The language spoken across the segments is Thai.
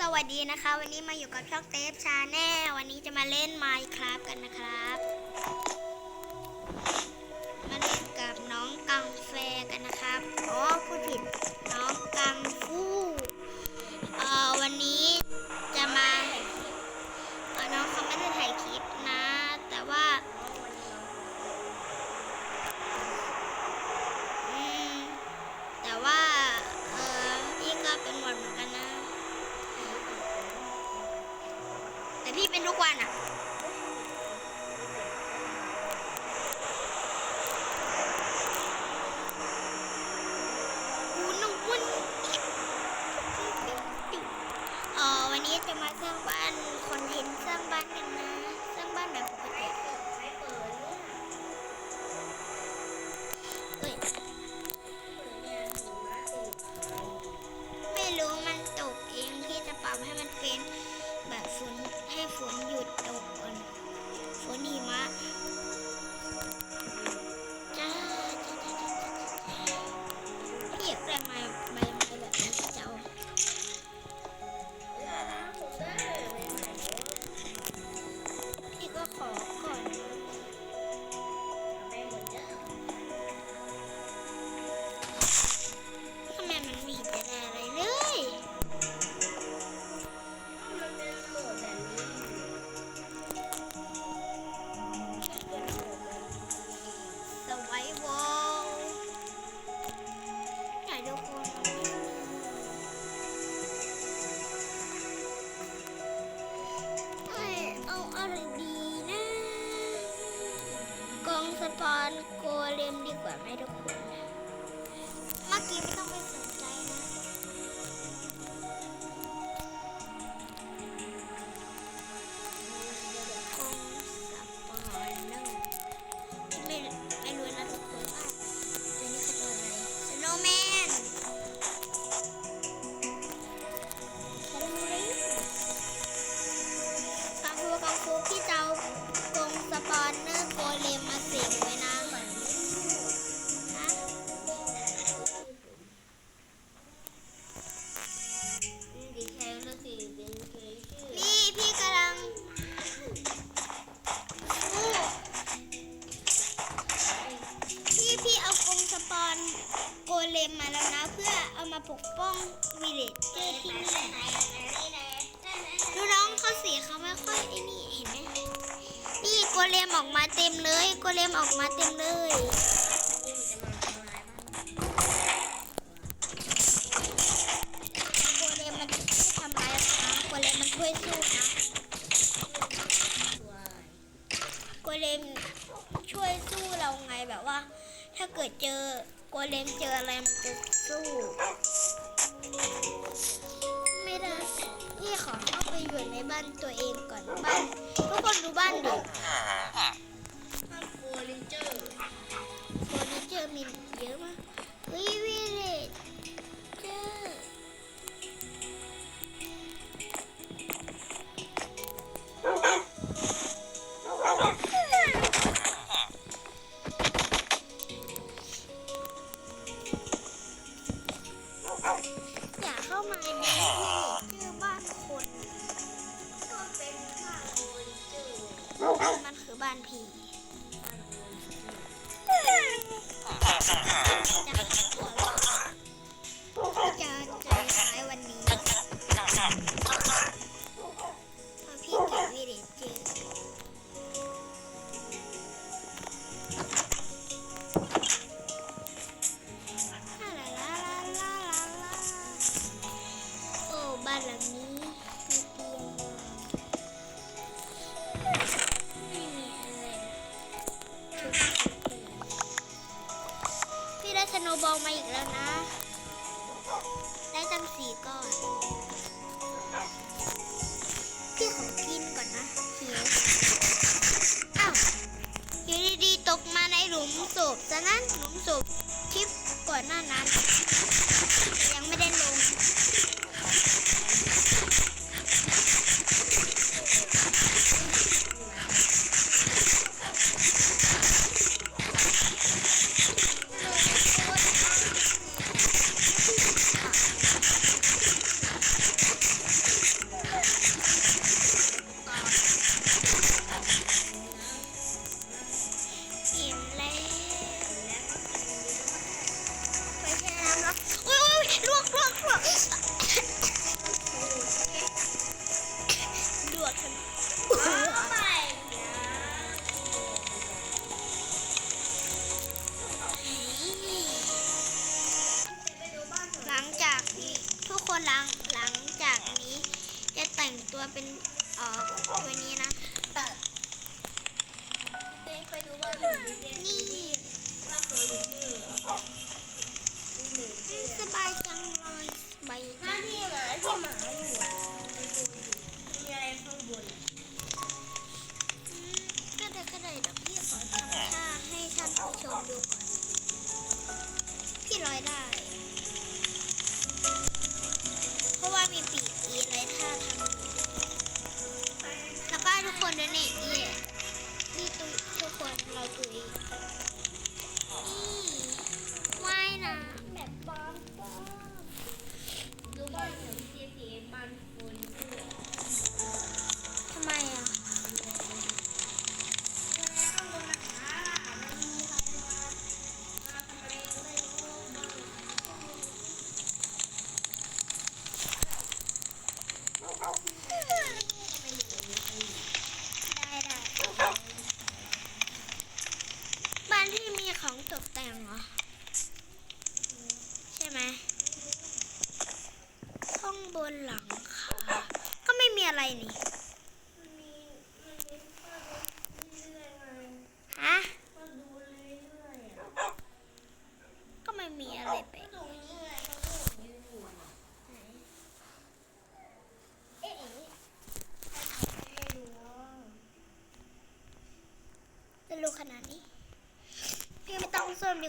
สวัสดีนะคะ วันนี้มาอยู่กับช่องเทปชาแนลวันนี้จะมาเล่นไมค์ครับกันนะครับ พี่เป็นทุกวันอะ มาปกป้องวิลเลจเจอร์ที่นี่ดูน้องเขาสีเขาไม่ค่อยไอ้นี่เห็นไหมนี่โกเลมออกมาเต็มเลยโกเลมออกมาเต็มเลยโกเลมมันไม่ทำร้ายนะโกเลมมันช่วยสู้นะโกเลมช่วยสู้เราไงแบบว่า ถ้าเกิดเจอ โกเลมเจออะไรมันจะสู้ ไม่ได้พี่ขอเข้าไปอยู่ในบ้านตัวเองก่อนบ้านทุกคนดูบ้านดิเฟอร์นิเจอร์มีเยอะมากเฮ้ยวิลเลจเจอร์ อย่าเข้ามาในที่ชื่อบ้านคนก็เป็นบ้านคนจืดมันคือบ้านผี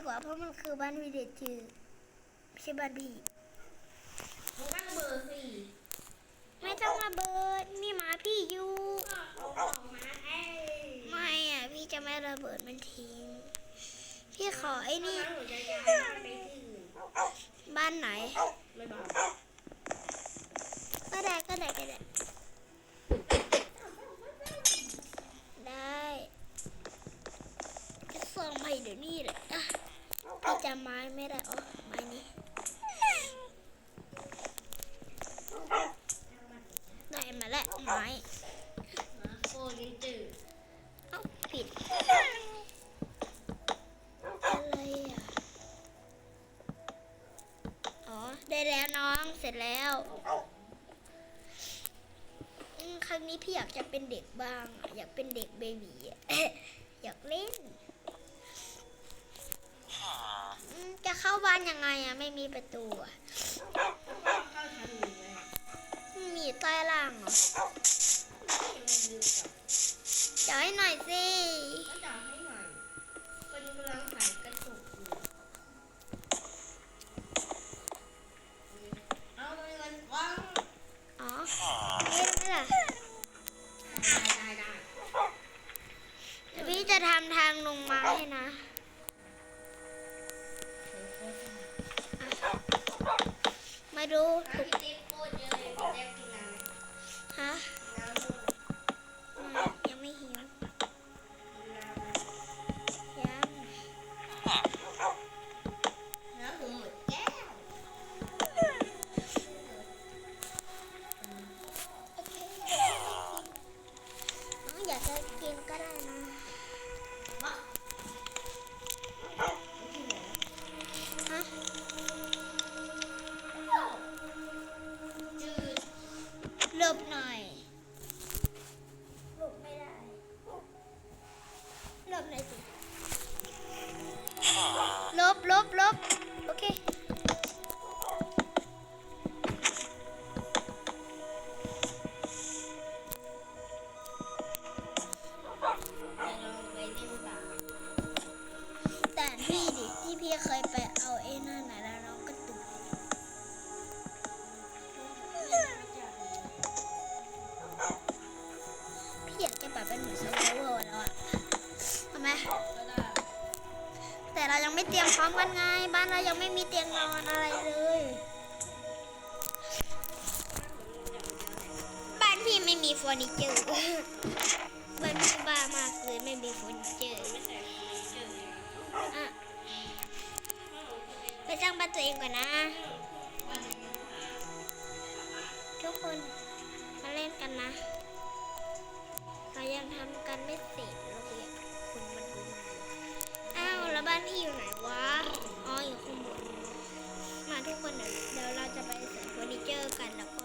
ว่าเพราะมันคือบ้านวิเดจือไม่ใช่บ้านพี่มันตั้งเบอร์สี่ไม่ต้องระเบิดมีหมาพี่อยู่เอาออกมาไอ้ไม่อะพี่จะไม่ระเบิดมันทิ้งพี่ขอไอ้นี่ หนูจะย้ายบ้านไปที่อื่นบ้านไหนไม่บอกก็ได้ก็ได้ก็ได้ ได้จะส่งไปเดี๋ยวนี้เลยอะ พี่จำไม้ไม่ได้โอ๋อไม้นี้ได้มาแล้วไม้นะโฟนจืดเอ้าผิดอะไรอะอ๋อได้แล้วน้องเสร็จแล้วครั้งนี้พี่อยากจะเป็นเด็กบ้าง อยากเป็นเด็กเบบีอยากเล่น จะเข้าบ้านยังไงอะไม่มีประตูอะเข้าชั้นหนึ่งเลยมีใต้ล่างเหรอที่มันลืมกับจ่ายหน่อยสิก็จะให้หน่อยคนกำลังขายกระตุกอยู่เอาเลยมันฟังอ๋อเล่นไหมล่ะได้ได้ได้เดี๋ยวพี่จะทำทางลงมาให้นะ ม่มีเฟอร์นิเจอร์บ้านมีบ้ามากเลยไม่มีเฟอร์นิเจอร์ไม่ใส่เจอเลยอะไปสร้างบ้านตัวเองก่อนนะ ทุกคนมาเล่นกันนะเรายังทำกันไม่เสร็จเราอยกคุณมาดูอ้าวแล้วบ้านพี่อยู่ไหนวะอ๋ออยู่ข้างบนมาทุกคนเดี๋ยวเราจะไปใส่เฟอร์นิเจอร์กันแล้ว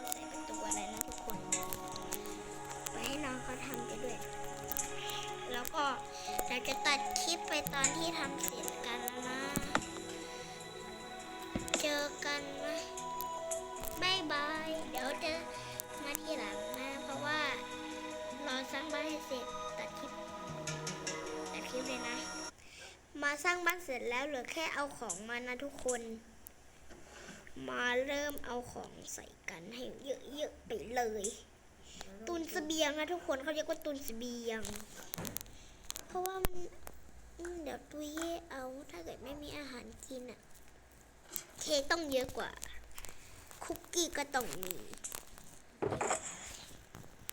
ตอนที่ทำเสร็จกันนะ เจอกันนะบายบาย เดี๋ยวเจอมาที่หลังนะ เพราะว่ารอสร้างบ้านให้เสร็จตัดคลิปตัดคลิปเลยนะ มาสร้างบ้านเสร็จแล้วเหลือแค่เอาของมานะทุกคน มาเริ่มเอาของใส่กันให้เยอะๆไปเลย ตุนเสบียงนะทุกคนเขาเรียกว่าตุนเสบียง เพราะว่ามัน เดี๋ยวตุยเย่เอาถ้าเกิดไม่มีอาหารกินอะเค้กต้องเยอะกว่า คุกกี้ก็ต้องมี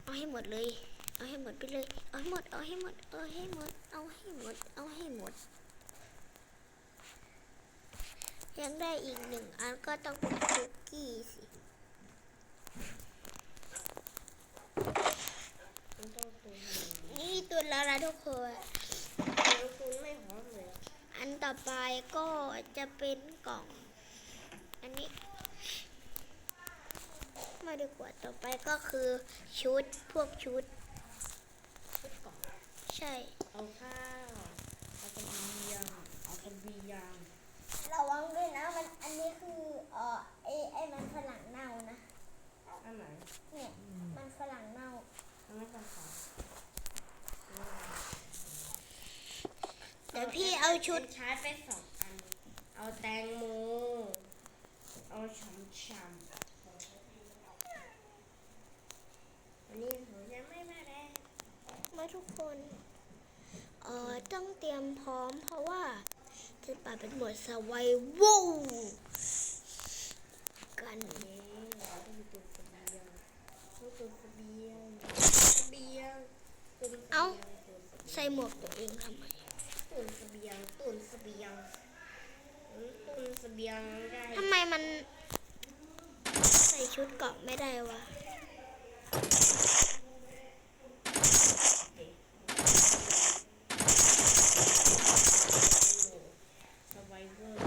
เอาให้หมดเลย เอาให้หมดไปเลย เอาให้หมด เอาให้หมด เอาให้หมด เอาให้หมด เอาให้หมด ยังได้อีกหนึ่งอันก็ต้องเป็นคุกกี้สิน,นี่ตุนแล้วนะทุกคน เดี๋ยวตุนไม่หอมเลย อันต่อไปก็จะเป็นกล่อง อันนี้ มาดีกว่าต่อไปก็คือชุดพวกชุด ชุดก่อนใช่ เอาข้าวเอากระเบียงเอากระเบียงระวังด้วยนะมันอันนี้คือเอ่อไอ้ไอ้มันฝรั่งเน่านะอันไหนเนี่ยมันฝรั่งเน่าอันนั้นกันค่ะเดี๋ยวพี่เอาชุดใช้ไปสองอัน เอาแตงโม เอาฉ่ำฉ่ำอันนี้หนูยังไม่มาแล้วมาทุกคนเอ่อต้องเตรียมพร้อมเพราะว่าจะปาเป็นหมวดสไวโวกันนี่เราต้องมีตุนเสบียงต้องตุนเสบียงเสบียงตุนเสบียงเอ้าตุนเสบียงใส่หมวกตัวเองทำไม ตุนเสบียงตุนเสบียงอืมตุน เสบียงได้ทำไมมัน ใส่ชุดเกาะไม่ได้วะ สไวเวอร์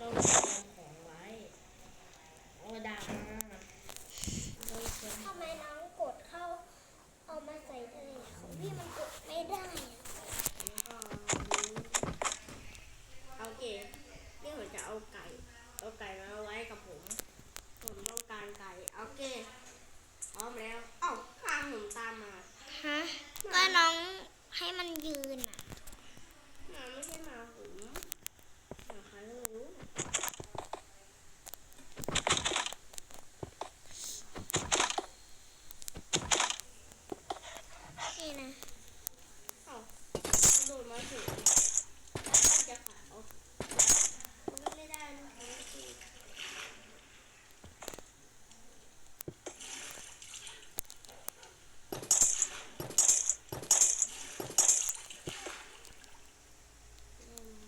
ต้องเตรียมของไว้โอาดามาต้องเตรียม ทำไมน้องกดเข้า เอามาใส่ได้ของพี่มันกดไม่ได้อะ แล้วก็เอาเกะนี่ผมจะเอาไก่ เอาไก่มาไว้กับผม ผมต้องการไก่เอาเกะพร้อมแล้วเอ้าข้ามผมตามมาฮะก็น้องให้มันยืนอะมาไม่ใช่มาผมมาใครก็ไม่รู้ นี่นะ เอ้าโดนมาถึงจะขาวมันไม่ได้นะพี่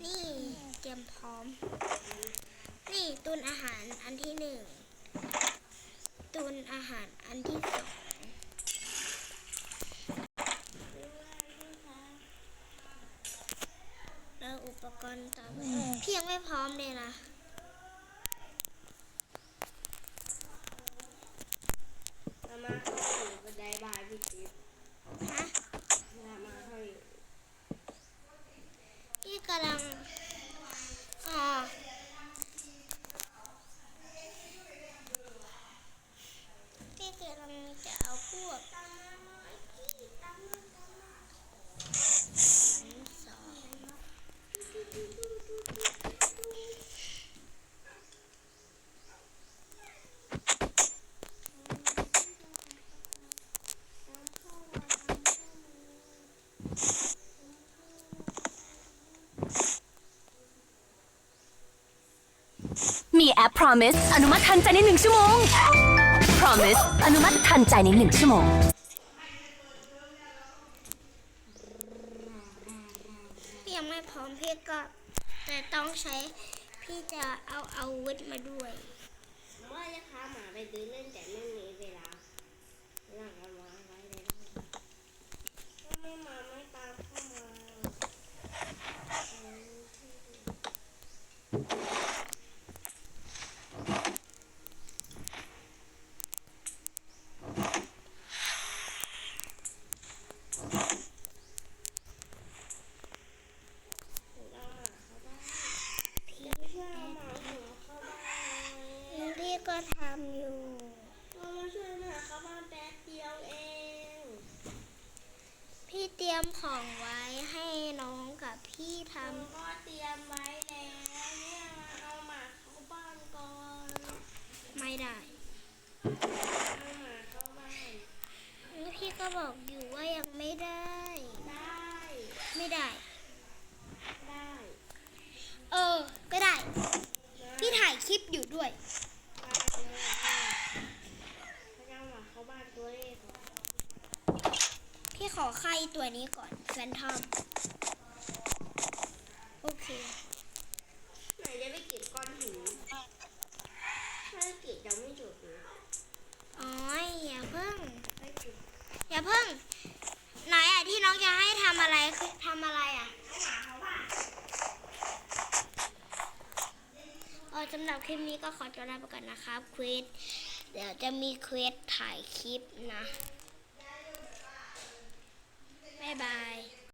นี่เตรียมพร้อม นี่ตุนอาหารอันที่หนึ่ง ตุนอาหารอันที่สอง แล้วอุปกรณ์ต่อไปพี่ยังไม่พร้อมเลยนะ มามาเข้าสู่บันไดบายพี่จิ๊บ ฮะ มามาเข้าอยู่ พี่กำลังอ๋อพี่กำลังจะเอาพวกอันสอง มี แอป Promise อนุมัติทันใจในหนึ่งชั่วโมง Promise อนุมัติทันใจในหนึ่งชั่วโมง ยมของไว้ให้น้องกับพี่ทำก็เตรียมไว้แล้วเนี่ยเอาหมาเข้าบ้านก่อนไม่ได้เอามาเข้าบ้านพี่ก็บอกอยู่ว่ายังไม่ได้ ได้ ไม่ได้ ได้ เออ ก็ได้ พี่ถ่ายคลิปอยู่ด้วย ได้เลยเอาหมาเข้าบ้านตัวเอง พี่ขอไข่ตัวนี้ก่อนแฟนทอมโอเคไหนจะไปเก็บก้อนหินถ้าเก็บยังไม่จบเลยอ๋ออย่าเพิ่งไม่เก็บอย่าเพิ่ง ไหนอะที่น้องจะให้ทำอะไรคือทำอะไรอะเออสำหรับคลิปนี้ก็ขอตัวลาไปก่อนนะครับควิสเดี๋ยวจะมีควิสถ่ายคลิปนะบ๊ายบาย